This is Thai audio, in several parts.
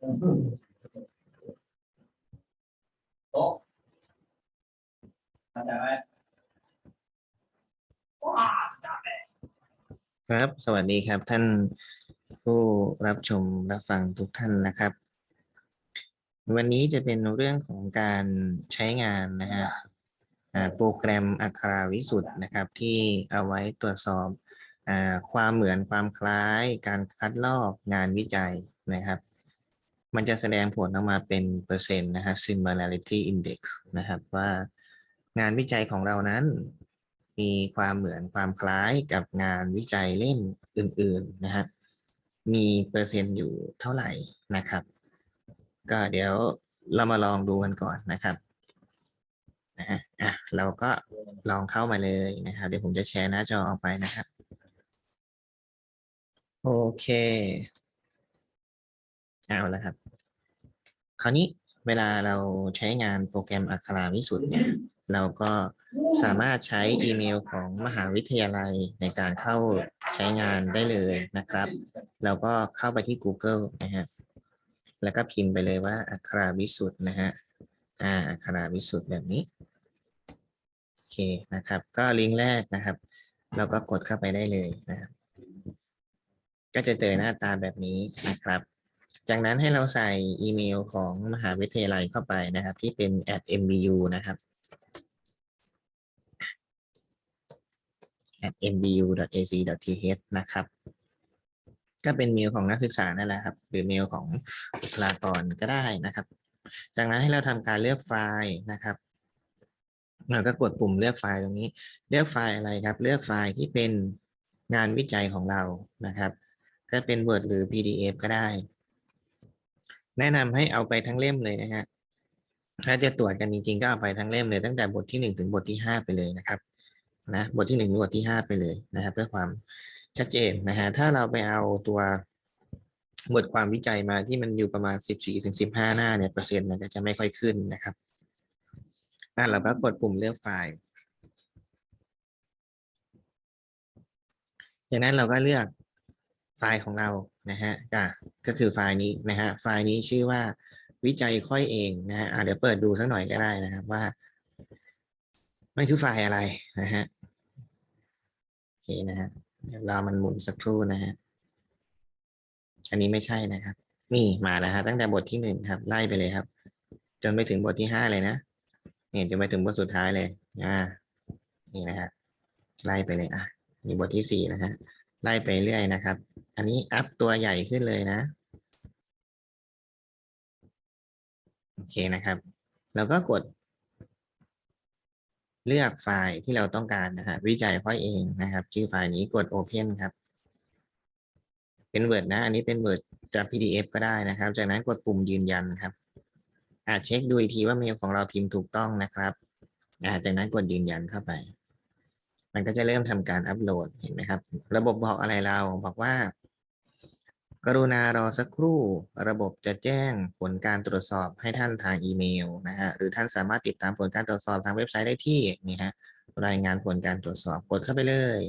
โต๊ะเข้าใจไหมว้าจับเลยครับ สวัสดีครับ ท่านผู้รับชมรับฟังทุกท่านนะครับ วันนี้จะเป็นเรื่องของการใช้งานนะฮะอ่าโปรแกรมอัคราวิสุทธ์นะครับ ที่เอาไว้ตรวจสอบอาความเหมือนความคล้าย การคัดลอกงานวิจัยนะครับ มันจะแสดงผลออกมาเป็นเปอร์เซ็นต์นะฮะ similarity index นะครับว่างานวิจัยของเรานั้น มีความเหมือนความคล้ายกับงานวิจัยเล่มอื่นๆนะฮะมีเปอร์เซ็นต์อยู่เท่าไหร่นะครับ ก็เดี๋ยวเรามาลองดูกันก่อนนะครับนะฮะอะเราก็ลองเข้ามาเลยนะครับ เดี๋ยวผมจะแชร์หน้าจอออกไปนะครับ โอเค เอาละครับ คราวนี้เวลาเราใช้งานโปรแกรมอัคราวิสุทธ์เนี่ย เราก็สามารถใช้อีเมลของมหาวิทยาลัยในการเข้าใช้งานได้เลยนะครับ เราก็เข้าไปที่ Google นะฮะ แล้วก็พิมพ์ไปเลยว่าอัคราวิสุทธ์นะฮะ อ่า อัคราวิสุทธ์แบบนี้ โอเคนะครับ ก็ลิงก์แรกนะครับ เราก็กดเข้าไปได้เลยนะครับ ก็จะเจอหน้าตาแบบนี้นะครับ จากนั้นให้เราใส่อีเมลของมหาวิทยาลัยเข้าไปนะครับ ที่เป็น at mbu นะครับ at mbu.ac.th นะครับ ก็เป็นเมลของนักศึกษานั่นแหละครับ หรือเมลของบุคลากรก็ได้นะครับ จากนั้นให้เราทำการเลือกไฟล์นะครับเราก็กดปุ่มเลือกไฟล์ตรงนี้ เลือกไฟล์อะไรครับ เลือกไฟล์ที่เป็นงานวิจัยของเรานะครับ ก็เป็น Word หรือ PDF ก็ได้ แนะนำให้เอาไปทั้งเล่มเลยนะฮะถ้าจะตรวจกันจริงๆก็เอาไปทั้งเล่มเลยตั้งแต่บทที่หนึ่งถึงบทที่ห้าไปเลยนะครับนะบทที่หนึ่งถึงบทที่ห้าไปเลยนะครับ เพื่อความชัดเจนนะฮะถ้าเราไปเอาตัวบทความวิจัยมาที่มันอยู่ประมาณสิบสี่ถึงสิบห้าหน้าเนี่ยเปอร์เซ็นต์มันก็จะไม่ค่อยขึ้นนะครับอะเราก็กดปุ่มเลือกไฟล์จากนั้นเราก็เลือก ไฟล์ของเรานะฮะก็ก็คือไฟล์นี้นะฮะไฟล์นี้ชื่อว่าวิจัยค่อยเองนะฮะเดี๋ยวเปิดดูสักหน่อยก็ได้นะครับว่า มันคือไฟล์อะไรนะฮะโอเคนะฮะเดี๋ยวรอมันหมุนสักครู่นะฮะอันนี้ไม่ใช่นะครับ นี่มาแล้วฮะตั้งแต่บทที่หนึ่งครับ ไล่ไปเลยครับ จนไปถึงบทที่ห้าเลยนะเนี่ยจนไปถึงบทสุดท้ายเลย อ่า นี่นะฮะไล่ไปเลยอะนี่บทที่สี่นะฮะ ไล่ไปเรื่อยนะครับ อันนี้อัพตัวใหญ่ขึ้นเลยนะ โอเคนะครับ แล้วก็กด เลือกไฟล์ที่เราต้องการนะฮะวิจัยค่อยเองนะครับ ชื่อไฟล์นี้กด Open ครับ เป็น Word นะ อันนี้เป็น Word จาก PDF ก็ได้นะครับ จากนั้นกดปุ่มยืนยันครับอาจเช็คดูอีกทีว่าเมลของเราพิมพ์ถูกต้องนะครับอาจากนั้นกดยืนยันเข้าไป มันก็จะเริ่มทำการอัปโหลดเห็นไหมครับ ระบบบอกอะไรเราบอกว่า กรุณารอสักครู่ ระบบจะแจ้งผลการตรวจสอบให้ท่านทางอีเมลนะฮะหรือท่านสามารถติดตามผลการตรวจสอบทางเว็บไซต์ได้ที่นี่ฮะรายงานผลการตรวจสอบกดเข้าไปเลย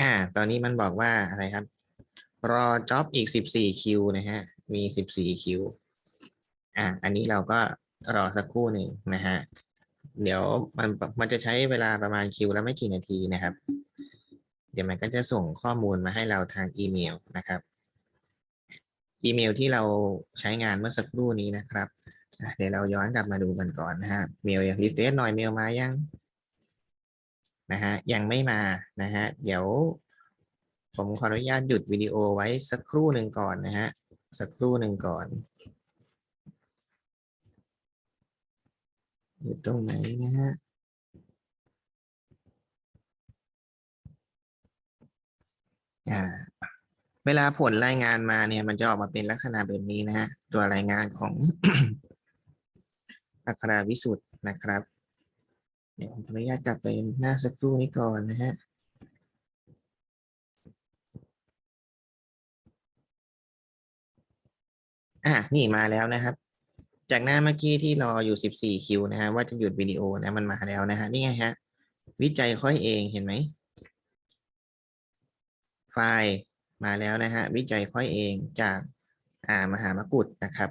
อ่าตอนนี้มันบอกว่าอะไรครับ รอจ็อบอีกสิบสี่คิวนะฮะมีสิบสี่คิวอ่าอันนี้เราก็รอสักครู่หนึ่งนะฮะ เดี๋ยวมันมันจะใช้เวลาประมาณคิวและไม่กี่นาทีนะครับ เดี๋ยวมันก็จะส่งข้อมูลมาให้เราทางอีเมลนะครับ อีเมลที่เราใช้งานเมื่อสักครู่นี้นะครับเดี๋ยวเราย้อนกลับมาดูกันก่อนนะฮะเมลย่างรีเฟรชหน่อยเมลมายังนะฮะยังไม่มานะฮะเดี๋ยว ผมขออนุญาตหยุดวิดีโอไว้สักครู่หนึ่งก่อนนะฮะสักครู่หนึ่งก่อน อยู่ตรงไหนนะฮะอ่าเวลาผลรายงานมาเนี่ย มันจะออกมาเป็นลักษณะแบบนี้นะฮะ ตัวรายงานของอัคราวิสุทธ์นะครับ เดี๋ยวผมขออนุญาตกลับไปหน้าสักครู่นี้ก่อนนะฮะอะนี่มาแล้วนะครับ จากหน้าเมื่อกี้ที่รออยู่ 14 คิวนะฮะว่าจะหยุดวิดีโอนะมันมาแล้วนะฮะนี่ไงฮะ วิจัยค่อยเองเห็นไหม ไฟล์มาแล้วนะฮะ วิจัยค่อยเองจากอ่ามหามกุฏนะครับ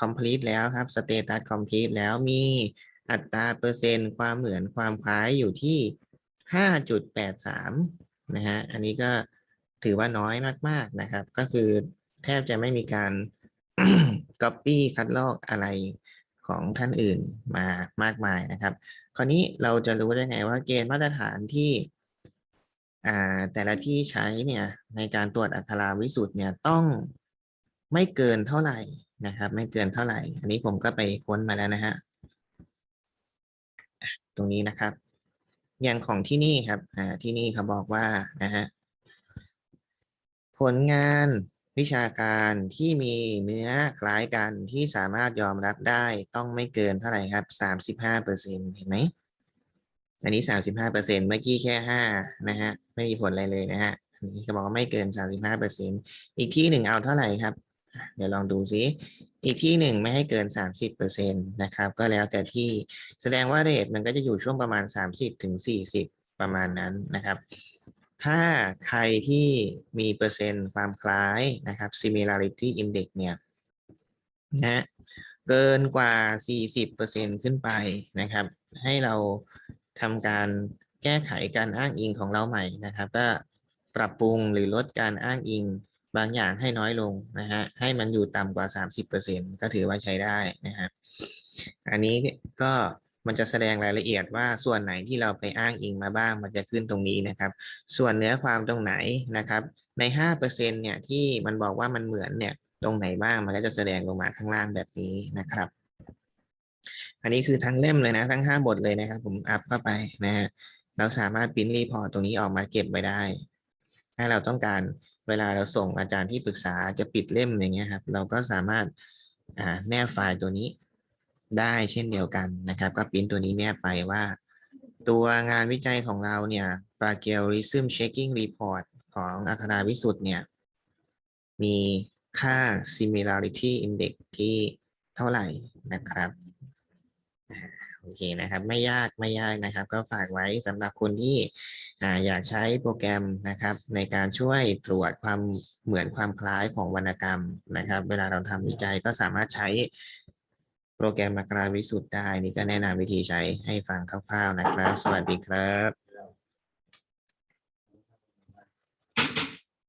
complete แล้วครับ status complete แล้วมีอัตราเปอร์เซ็นต์ความเหมือนความคล้ายอยู่ที่ 5.83 นะฮะ อันนี้ก็ถือว่าน้อยมาก ๆ นะครับ ก็คือแทบจะไม่มีการ copy คัดลอกอะไรของท่านอื่นมามากมายนะครับ คราวนี้เราจะรู้ได้ไงว่าเกณฑ์มาตรฐานที่อ่าแต่ละที่ใช้เนี่ยในการตรวจอัคราวิสุทธ์เนี่ยต้องไม่เกินเท่าไหร่นะครับ ไม่เกินเท่าไหร่ อันนี้ผมก็ไปค้นมาแล้วนะฮะตรงนี้นะครับ อย่างของที่นี่ครับอ่าที่นี่เขาบอกว่านะฮะผลงาน วิชาการที่มีเนื้อคล้ายกันที่สามารถยอมรับได้ต้องไม่เกินเท่าไหร่ครับสามสิบห้าเปอร์เซ็นเห็นไหมอันนี้สามสิบห้าเปอร์เซ็นเมื่อกี้แค่ห้านะฮะไม่มีผลอะไรเลยนะฮะอันนี้ก็บอกว่าไม่เกินสามสิบห้าเปอร์เซ็นอีกที่หนึ่งเอาเท่าไหร่ครับเดี๋ยวลองดูซิอีกที่หนึ่งไม่ให้เกินสามสิบเปอร์เซ็นตนะครับ ก็แล้วแต่ที่แสดงว่าเรทมันก็จะอยู่ช่วงประมาณสามสิบถึงสี่สิบประมาณนั้นนะครับ ถ้าใครที่มีเปอร์เซ็นต์ความคล้ายนะครับ similarity index เนี่ยนะเกินกว่า 40%ขึ้นไปนะครับ ให้เราทำการแก้ไขการอ้างอิงของเราใหม่นะครับ ก็ปรับปรุงหรือลดการอ้างอิงบางอย่างให้น้อยลงนะฮะ ให้มันอยู่ต่ำกว่า 30%ก็ถือว่าใช้ได้นะฮะอันนี้ก็ มันจะแสดงรายละเอียดว่าส่วนไหนที่เราไปอ้างอิงมาบ้าง มันจะขึ้นตรงนี้นะครับ ส่วนเนื้อความตรงไหนนะครับ ในห้าเปอร์เซ็นเนี่ยที่มันบอกว่ามันเหมือนเนี่ยตรงไหนบ้างมันก็จะแสดงลงมาข้างล่างแบบนี้นะครับ อันนี้คือทั้งเล่มเลยนะทั้งห้าบทเลยนะครับ ผมอัพเข้าไปนะฮะเราสามารถปริ้นรีพอร์ตตรงนี้ออกมาเก็บไว้ได้ ถ้าเราต้องการเวลาเราส่งอาจารย์ที่ปรึกษาจะปิดเล่มอย่างเงี้ยครับ เราก็สามารถอ่าแนบไฟล์ตัวนี้ ได้เช่นเดียวกันนะครับ ก็ปริ้นตัวนี้แนบไปว่า ตัวงานวิจัยของเราเนี่ย plagiarism checking report ของอัคราวิสุทธ์เนี่ย มีค่า similarity index ที่เท่าไหร่นะครับโอเคนะครับ ไม่ยากไม่ยากนะครับ ก็ฝากไว้สำหรับคนที่ออยากใช้โปรแกรมนะครับ ในการช่วยตรวจความเหมือนความคล้ายของวรรณกรรมนะครับ เวลาเราทำวิจัยก็สามารถใช้ โปรแกรมมากราวิสุทธ์ได้ นี่ก็แนะนำวิธีใช้ให้ฟังคร่าวๆนะครับ สวัสดีครับ